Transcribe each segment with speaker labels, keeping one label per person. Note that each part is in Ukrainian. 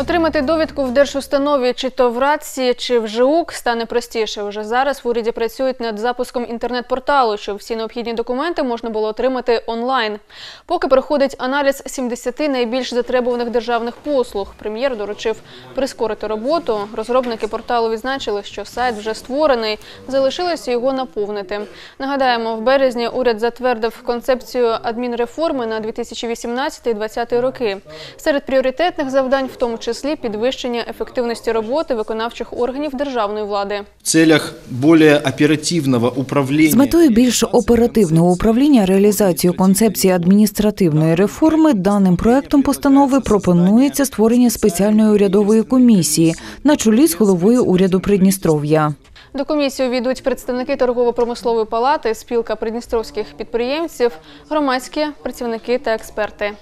Speaker 1: Отримати довідку в держустанові чи то в РАЦі, чи в ЖУК стане простіше. Уже зараз в уряді працюють над запуском інтернет-порталу, щоб всі необхідні документи можна було отримати онлайн. Поки проходить аналіз 70 найбільш затребуваних державних послуг. Прем'єр доручив прискорити роботу. Розробники порталу відзначили, що сайт вже створений, залишилося його наповнити. Нагадаємо, в березні уряд затвердив концепцію адмінреформи на 2018-2020 роки. Серед пріоритетних завдань, в тому числі підвищення ефективності роботи виконавчих органів державної влади.
Speaker 2: в целях более оперативного управления.
Speaker 3: З метою більш оперативного управління реалізацією концепції адміністративної реформи даним проектом постанови пропонується створення спеціальної урядової комісії на чолі з головою уряду Придністров'я.
Speaker 1: До комісії увійдуть представники торгово-промислової палати, спілка придністровських підприємців, громадські працівники та експерти.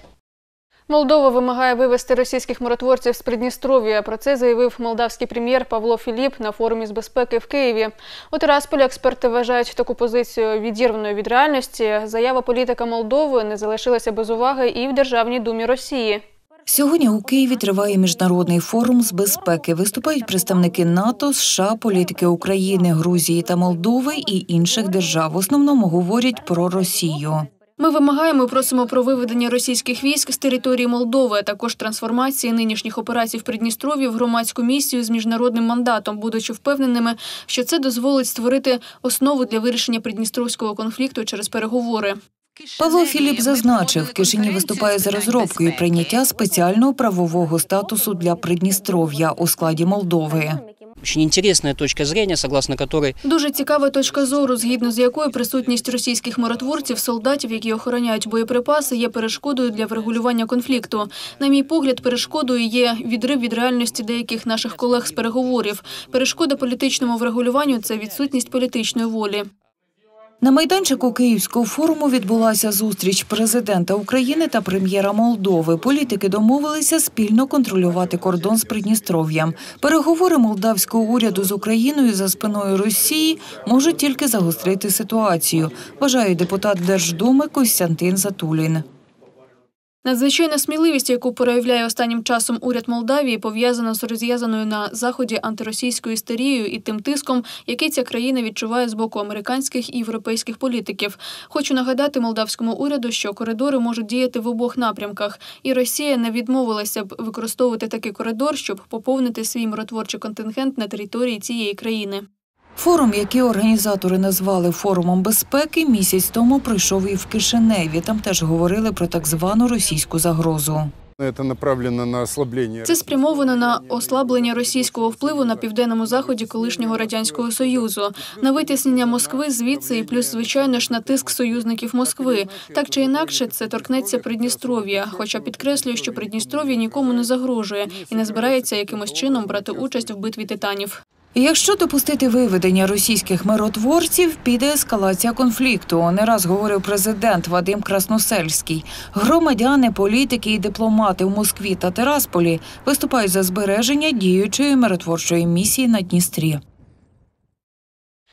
Speaker 1: Молдова вимагає вивести російських миротворців з Придністров'я. Про це заявив молдавський прем'єр Павло Філіп на форумі з безпеки в Києві. У Тирасполі експерти вважають таку позицію відірваною від реальності. Заява політика Молдови не залишилася без уваги і в Державній думі Росії.
Speaker 3: Сьогодні у Києві триває міжнародний форум з безпеки. Виступають представники НАТО, США, політики України, Грузії та Молдови і інших держав. В основному говорять про Росію.
Speaker 1: Ми вимагаємо і просимо про виведення російських військ з території Молдови, а також трансформації нинішніх операцій в Придністров'ї в громадську місію з міжнародним мандатом, будучи впевненими, що це дозволить створити основу для вирішення придністровського конфлікту через переговори.
Speaker 3: Павло Філіп зазначив, Кишині виступає за розробкою прийняття спеціального правового статусу для Придністров'я у складі Молдови.
Speaker 4: Очень интересная точка зрения, согласно которой
Speaker 1: Дуже цікава точка зору, згідно з якою присутність російських миротворців, солдатів, які охороняють боєприпаси, є перешкодою для врегулювання конфлікту. На мій погляд, перешкодою є відрив від реальності деяких наших колег з переговорів. Перешкода політичному врегулюванню це відсутність політичної волі.
Speaker 3: На майданчику Київського форуму відбулася зустріч президента України та прем'єра Молдови. Політики домовилися спільно контролювати кордон з Придністров'ям. Переговори молдавського уряду з Україною за спиною Росії можуть тільки загострити ситуацію, вважає депутат Держдуми Костянтин Затулін.
Speaker 1: Надзвичайна сміливість, яку проявляє останнім часом уряд Молдавії, пов'язана з розв'язаною на заході антиросійською істерією і тим тиском, який ця країна відчуває з боку американських і європейських політиків. Хочу нагадати молдавському уряду, що коридори можуть діяти в обох напрямках, і Росія не відмовилася б використовувати такий коридор, щоб поповнити свій миротворчий контингент на території цієї країни.
Speaker 3: Форум, який організатори назвали форумом безпеки, місяць тому пройшов і в Кишиневі. Там теж говорили про так звану російську загрозу.
Speaker 5: Это направлено на ослабление.
Speaker 1: Це спрямовано на ослаблення російського впливу на південному заході колишнього радянського союзу, на витіснення Москви звідси і плюс, звичайно ж, на тиск союзників Москви. Так чи інакше, це торкнеться Придністров'я. Хоча підкреслюю, що Придністров'я нікому не загрожує і не збирається якимось чином брати участь в битві титанів.
Speaker 3: Якщо допустити виведення російських миротворців, піде ескалація конфлікту. Не раз говорив президент Вадим Красносельський. Громадяни, політики і дипломати в Москві та Терасполі виступають за збереження діючої миротворчої місії на Дністрі.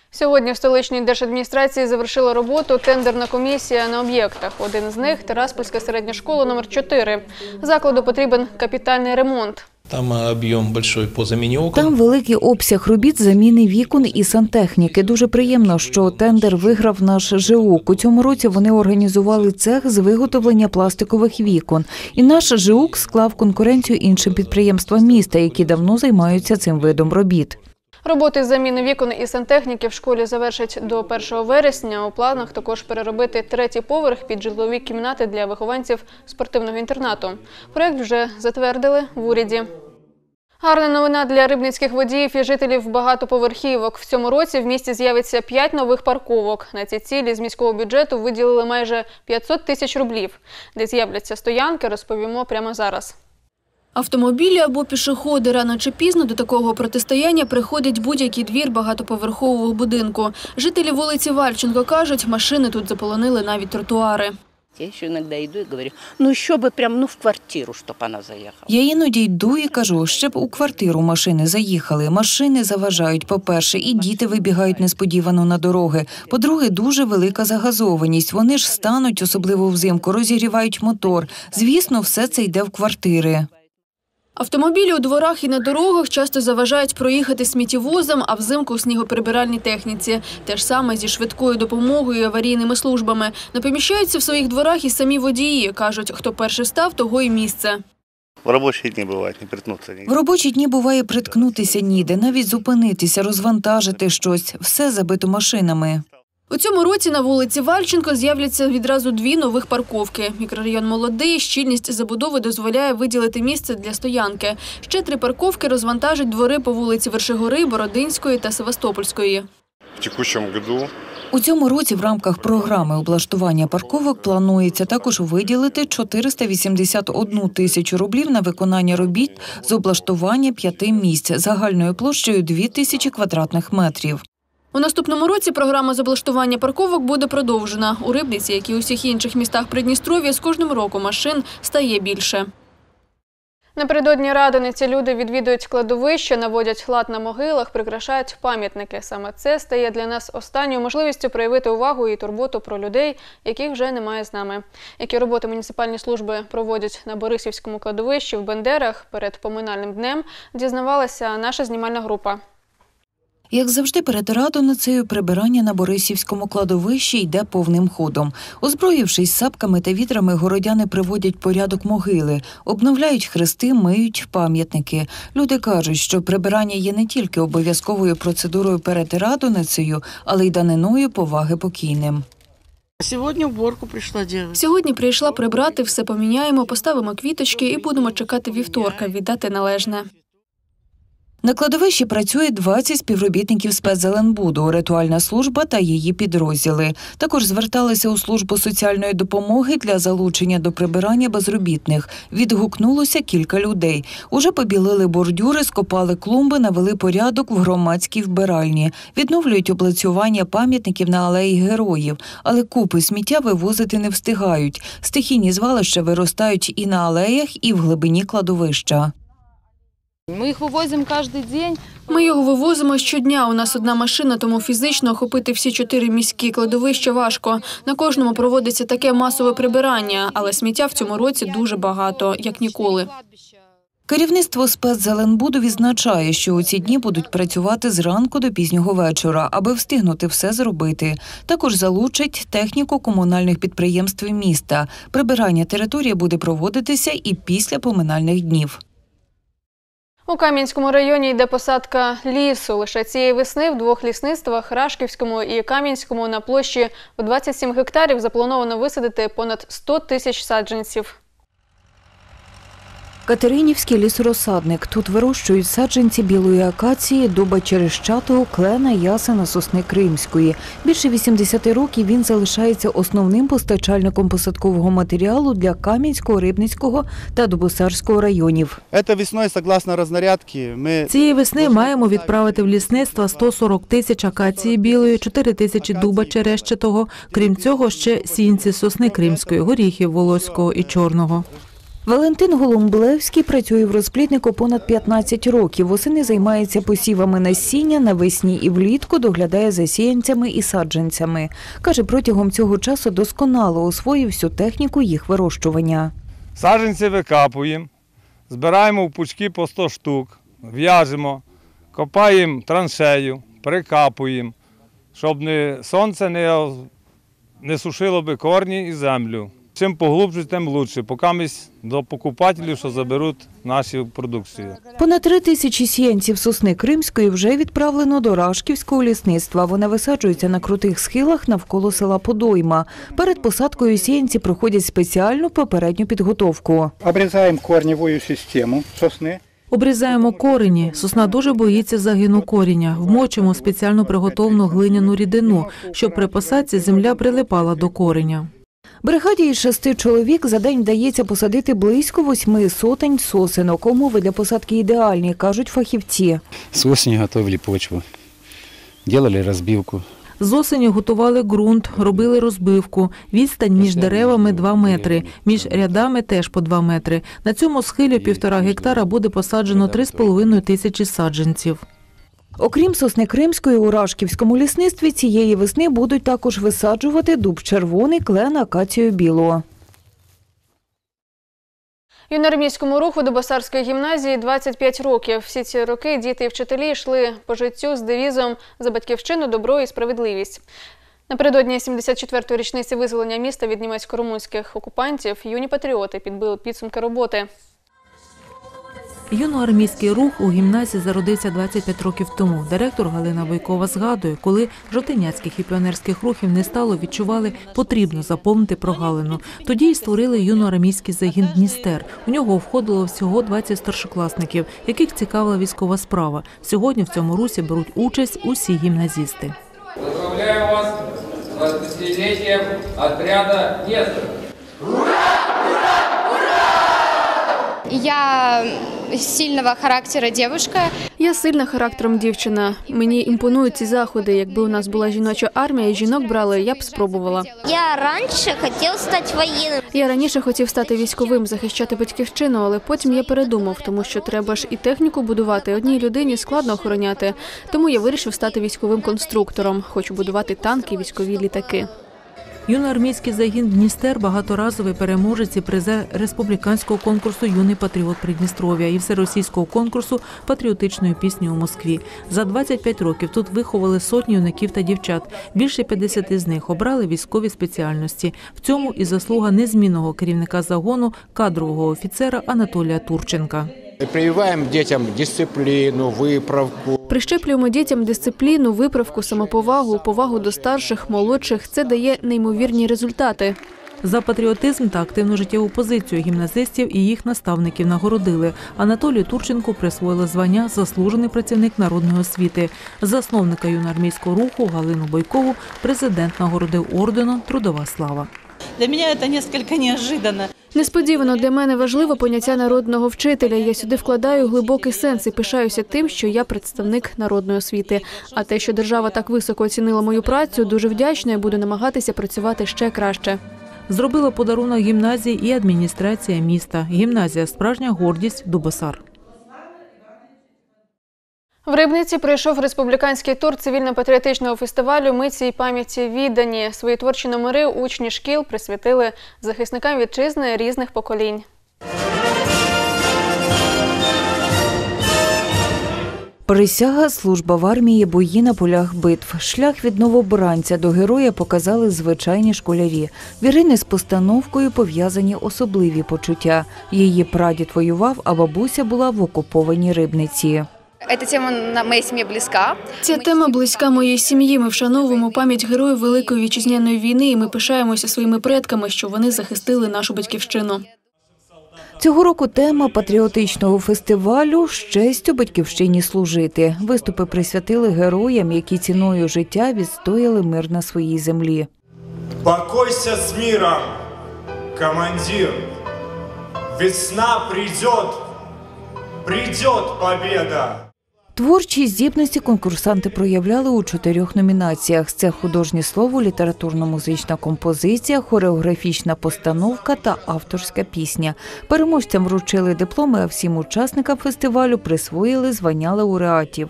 Speaker 1: Сьогодні в столичній держадміністрації завершила роботу тендерна комісія на об'єктах. Один з них Тераспольська середня школа номер 4 Закладу потрібен капітальний ремонт.
Speaker 6: Там об'єм объем большой по заміні окон.
Speaker 3: Там великий обсяг робіт заміни вікон і сантехніки. Дуже приємно, що тендер виграв наш ЖУК. У цьому році вони організували цех з виготовлення пластикових вікон. І наш ЖУК склав конкуренцію іншим підприємствам міста, які давно займаються цим видом робіт.
Speaker 1: Роботи з заміни вікон і сантехніки в школі завершать до 1 вересня. У планах також переробити третій поверх під житлові кімнати для вихованців спортивного інтернату. Проект вже затвердили в уряді. Гарна новина для рибницьких водіїв і жителів багатоповерхівок. В цьому році в місті з'явиться 5 нових парковок. На ці цілі з міського бюджету виділили майже 500 тисяч рублів. Де з'являться стоянки, розповімо прямо зараз. Автомобілі або пішоходи рано чи пізно до такого протистояння приходить будь-який двір багатоповерхового будинку. Жителі вулиці Вальченко кажуть, машини тут заполонили навіть тротуари.
Speaker 7: Я еще иногда иду и говорю, ну еще бы прям, ну в квартиру, чтобы она заехала.
Speaker 3: Я іноді йду і кажу, щоб у квартиру машини заїхали. Машини заважають, по-перше, і діти вибігають несподівано на дороги. По-друге, дуже велика загазованість. Вони ж стануть, особливо взимку, розігрівають мотор. Звісно, все це йде в квартири.
Speaker 1: Автомобілі у дворах і на дорогах часто заважають проїхати сміттєвозам, а взимку у снігоприбиральній техніці. Те ж саме зі швидкою допомогою і аварійними службами. Не поміщаються в своїх дворах і самі водії. Кажуть, хто перший став, того і місце.
Speaker 8: В рабочие дни бывает не приткнуться
Speaker 3: В робочі дні буває приткнутися ніде, навіть зупинитися, розвантажити щось. Все забито машинами.
Speaker 1: У цьому році на вулиці Вальченко з'являться відразу дві нових парковки. Мікрорайон молодий, щільність забудови дозволяє виділити місце для стоянки. Ще три парковки розвантажать двори по вулиці Вершигори, Бородинської та Севастопольської.
Speaker 5: В текущем году
Speaker 3: У цьому році в рамках програми облаштування парковок планується також виділити 481 тисячу рублів на виконання робіт з облаштування п'яти місць загальною площею 2 тисячі квадратних метрів.
Speaker 1: У наступному році програма з облаштування парковок буде продовжена. У Рибниці, як і у всіх інших містах Придністров'я, з кожним роком машин стає більше. Напередодні радониці люди відвідують кладовища, наводять лад на могилах, прикрашають пам'ятники. Саме це стає для нас останньою можливістю проявити увагу і турботу про людей, яких вже немає з нами. Які роботи муніципальні служби проводять на Борисівському кладовищі в Бендерах перед поминальним днем, дізнавалася наша знімальна група.
Speaker 3: Як завжди, перед радоницею прибирання на Борисівському кладовищі йде повним ходом. Озброївшись сапками та вітрами, городяни приводять порядок могили, обновляють хрести, миють пам'ятники. Люди кажуть, що прибирання є не тільки обов'язковою процедурою перед радоницею, але й даниною поваги покійним.
Speaker 9: Сегодня уборку пришла делать.
Speaker 1: Сьогодні прийшла прибрати, все поміняємо, поставимо квіточки і будемо чекати вівторка, віддати належне.
Speaker 3: На кладовищі працює 20 співробітників спецзеленбуду, ритуальна служба та її підрозділи. Також зверталися у службу соціальної допомоги для залучення до прибирання безробітних. Відгукнулося кілька людей. Уже побілили бордюри, скопали клумби, навели порядок в громадській вбиральні, відновлюють облицювання пам'ятників на алеї героїв, але купи сміття вивозити не встигають. Стихійні звалища виростають і на алеях, і в глибині кладовища.
Speaker 10: Мы их вывозим каждый день.
Speaker 1: Ми його вивозимо щодня. У нас одна машина, тому фізично охопити всі чотири міські кладовища важко. На кожному проводиться таке масове прибирання, але сміття в цьому році дуже багато, як ніколи.
Speaker 3: Керівництво спецзеленбуду відзначає, що у ці дні будуть працювати зранку до пізнього вечора, аби встигнути все зробити. Також залучать техніку комунальних підприємств міста. Прибирання території буде проводитися і після поминальних днів.
Speaker 1: У Кам'янському районі йде посадка лісу. Лише цієї весни в двох лісництвах Рашківському і Кам'янському на площі в 27 гектарів заплановано висадити понад 100 тисяч саджанців.
Speaker 3: Катеринівський лісорозсадник. Тут вирощують саджанці білої акації, дуба черещатого, клена, ясена, сосни кримської. Більше 80 років він залишається основним постачальником посадкового матеріалу для Кам'янського, Рибницького та Дубосарського районів.
Speaker 10: Цієї весни маємо відправити в лісництва 140 тисяч акації білої, 4 тисячі дуба черещатого. Крім цього, ще сінці сосни кримської, горіхів волоського і чорного.
Speaker 3: Валентин Голумблевський працює в розпліднику понад 15 років. Восени займається посівами насіння, навесні і влітку доглядає за сіянцями і саджанцями. Каже, протягом цього часу досконало освоїв всю техніку їх вирощування.
Speaker 11: Саджанці викапуємо, збираємо в пучки по 100 штук, в'яжемо, копаємо траншею, прикапуємо, щоб сонце не, не сушило би корні і землю. Чим поглубше, тим краще, поки ми до покупателів, що заберуть нашу продукцію.
Speaker 3: Понад три тисячі сіянців сосни Кримської вже відправлено до Рашківського лісництва. Вони висаджуються на крутих схилах навколо села Подойма. Перед посадкою сіянці проходять спеціальну попередню підготовку.
Speaker 12: Обрізаємо корневую систему сосни.
Speaker 10: Обрізаємо корені. Сосна дуже боїться загину коріння. Вмочимо спеціально приготовлену глиняну рідину, щоб при посадці земля прилипала до кореня.
Speaker 3: Бригаді із шести чоловік за день вдається посадити близько восьми сотень сосенок. Умови для посадки ідеальні, кажуть фахівці.
Speaker 13: С осени готовили почву, делали разбивку.
Speaker 10: З осені готували ґрунт, робили розбивку. Відстань між деревами 2 метри, між рядами теж по 2 метри. На цьому схилі півтора гектара буде посаджено 3,5 тисячі саджанців.
Speaker 3: Окрім сосни Кримської, у Рашківському лісництві цієї весни будуть також висаджувати дуб червоний, клен, акацію білого.
Speaker 1: Юноармійському руху до Басарської гімназії 25 років. Всі ці роки діти і вчителі йшли по життю з девізом за батьківщину, добро і справедливість. Напередодні 74-ї річниці визволення міста від німецько-румунських окупантів юні патріоти підбили підсумки роботи.
Speaker 10: Юноармійський рух у гімназії зародився 25 років тому. Директор Галина Бойкова згадує, коли жовтиняцьких і піонерських рухів не стало, відчували, потрібно заповнити прогалину. Тоді й створили юноармійський загін Дністер. У нього входило всього 20 старшокласників, яких цікавила військова справа. Сьогодні в цьому русі беруть участь усі гімназісти.
Speaker 13: Поздравляю вас с 20-летием отряда Нестор.
Speaker 14: Я сильного характера девушка.
Speaker 1: Я сильна характером дівчина. Мені імпонують ці заходи. Якби у нас була жіноча армія і жінок брали, я б спробувала.
Speaker 14: Я раніше хотів стати воєнним.
Speaker 1: Я раніше хотів стати військовим, захищати батьківщину, але потім я передумав, тому що треба ж і техніку будувати. Одній людині складно охороняти. Тому я вирішив стати військовим конструктором. Хочу будувати танки, і військові літаки.
Speaker 10: Юноармійський загін Дністер багаторазовий переможець і призер республіканського конкурсу Юний патріот Придністров'я і всеросійського конкурсу патріотичної пісні у Москві. За 25 років тут виховали сотні юнаків та дівчат. Більше 50 з них обрали військові спеціальності. В цьому і заслуга незмінного керівника загону кадрового офіцера Анатолія Турченка.
Speaker 15: Прививаємо дітям дисципліну, виправку.
Speaker 1: Прищеплюємо дітям дисципліну, виправку, самоповагу, повагу до старших, молодших. Це дає неймовірні результати.
Speaker 10: За патріотизм та активну життєву позицію гімназистів і їх наставників нагородили. Анатолію Турченку присвоїли звання Заслужений працівник народної освіти. Засновника юноармійського руху Галину Бойкову президент нагородив орденом Трудова слава.
Speaker 9: Для меня это несколько неожиданно.
Speaker 1: Несподівано для мене важливо поняття народного вчителя. Я сюди вкладаю глибокий сенс і пишаюся тим, що я представник народної освіти. А те, що держава так високо оцінила мою працю, дуже вдячна і буду намагатися працювати ще краще.
Speaker 10: Зробила подарунок гімназії і адміністрація міста. Гімназія справжня гордість Дубосар.
Speaker 1: В Рибниці пройшов республіканський тур цивільно-патріотичного фестивалю Митці і пам'яті віддані. Свої творчі номери учні шкіл присвятили захисникам вітчизни різних поколінь.
Speaker 3: Присяга, служба в армії, бої на полях битв. Шлях від новобранця до героя показали звичайні школярі. В Ірини з постановкою пов'язані особливі почуття. Її прадід воював, а бабуся була в окупованій рибниці.
Speaker 14: Ця тема на моїй сім'ї близька.
Speaker 1: Ця тема близька моїй сім'ї. Ми вшановуємо пам'ять героїв Великої вітчизняної війни, і ми пишаємося своїми предками, що вони захистили нашу батьківщину.
Speaker 3: Цього року тема патріотичного фестивалю з честю батьківщині служити. Виступи присвятили героям, які ціною життя відстояли мир на своїй землі.
Speaker 16: Покойся с миром, командир. Весна придет, придет победа.
Speaker 3: Творчі здібності конкурсанти проявляли у чотирьох номінаціях: це художнє слово, літературно-музична композиція, хореографічна постановка та авторська пісня. Переможцям вручили дипломи, а всім учасникам фестивалю присвоїли звання лауреатів.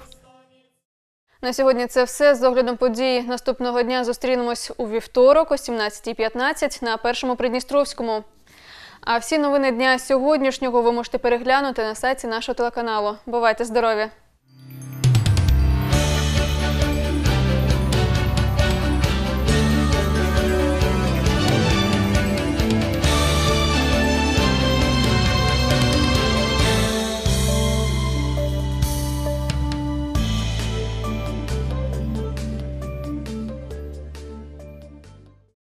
Speaker 1: На сьогодні це все. З оглядом подій наступного дня зустрінемось у вівторок о 17.15 на першому Придністровському. А всі новини дня сьогоднішнього ви можете переглянути на сайті нашого телеканалу. Бувайте здорові!